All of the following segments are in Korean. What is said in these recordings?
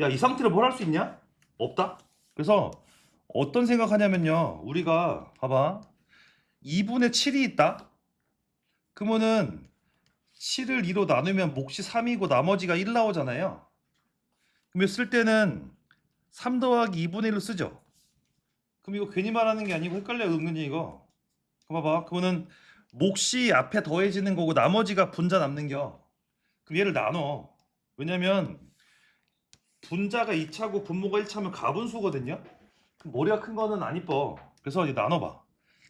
야, 이 상태로 뭘 할 수 있냐? 없다. 그래서 어떤 생각하냐면요. 우리가 봐봐. 2분의 7이 있다. 그러면은 7을 2로 나누면 몫이 3이고 나머지가 1 나오잖아요. 그러면 쓸 때는 3 더하기 2분의 1로 쓰죠. 그럼 이거 괜히 말하는 게 아니고 헷갈려요, 은근히 이거. 그럼 봐봐. 그거는 몫이 앞에 더해지는 거고 나머지가 분자 남는 겨. 그럼 얘를 나눠. 왜냐면 분자가 2차고 분모가 1차면 가분수거든요. 머리가 큰 거는 안 이뻐. 그래서 이제 나눠봐.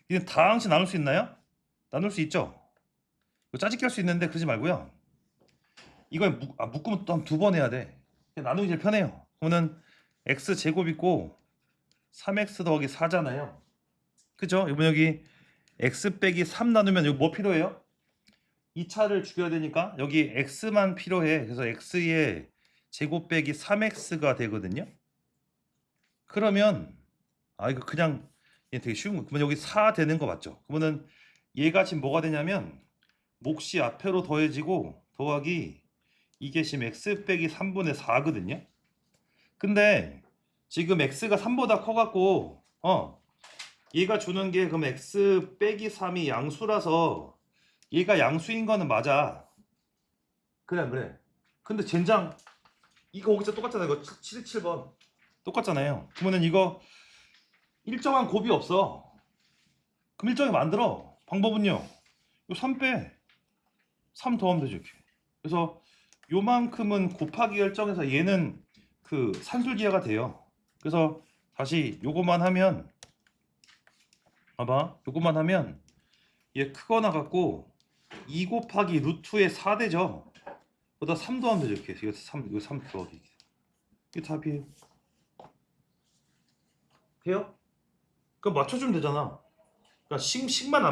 이제 다 항시 나눌 수 있나요? 나눌 수 있죠. 이거 짜집기 할수 있는데 그러지 말고요. 이거 묶, 아, 묶으면 또 한 두 번 해야 돼. 나누기 제일 편해요. 그러면 x 제곱 있고 3x 더하기 4잖아요. 그죠? 이번 여기 x 빼기 3 나누면 여기 뭐 필요해요? 2차를 죽여야 되니까 여기 x만 필요해. 그래서 x의 제곱 빼기 3x가 되거든요. 그러면 아 이거 그냥 얘 되게 쉬운 거. 그러면 여기 4 되는 거 맞죠? 그러면은 얘가 지금 뭐가 되냐면 몫이 앞으로 더해지고 더하기 이게 지금 x 빼기 3분의 4거든요. 근데 지금 x가 3보다 커갖고 어 얘가 주는 게 그럼 x 빼기 3이 양수라서 얘가 양수인 거는 맞아. 그래 안 그래. 근데 젠장 이거 전 똑같잖아요. 이거 77번 똑같잖아요. 그러면은 이거 일정한 곱이 없어. 그럼 일정이 만들어. 방법은요. 요3 빼. 3 더하면 되죠. 이렇게. 그래서 요만큼은 곱하기 열정에서 얘는 그 산술기하가 돼요. 그래서 다시 요거만 하면 봐봐. 요거만 하면 얘 크거나 같고 2 곱하기 루트의 4 되죠. 그러다 3 더하면 되죠. 이렇게. 이거 3 이거 3 더하기. 이게 답이에요. 돼요? 그럼 맞춰주면 되잖아. 그러니까 식, 식만 안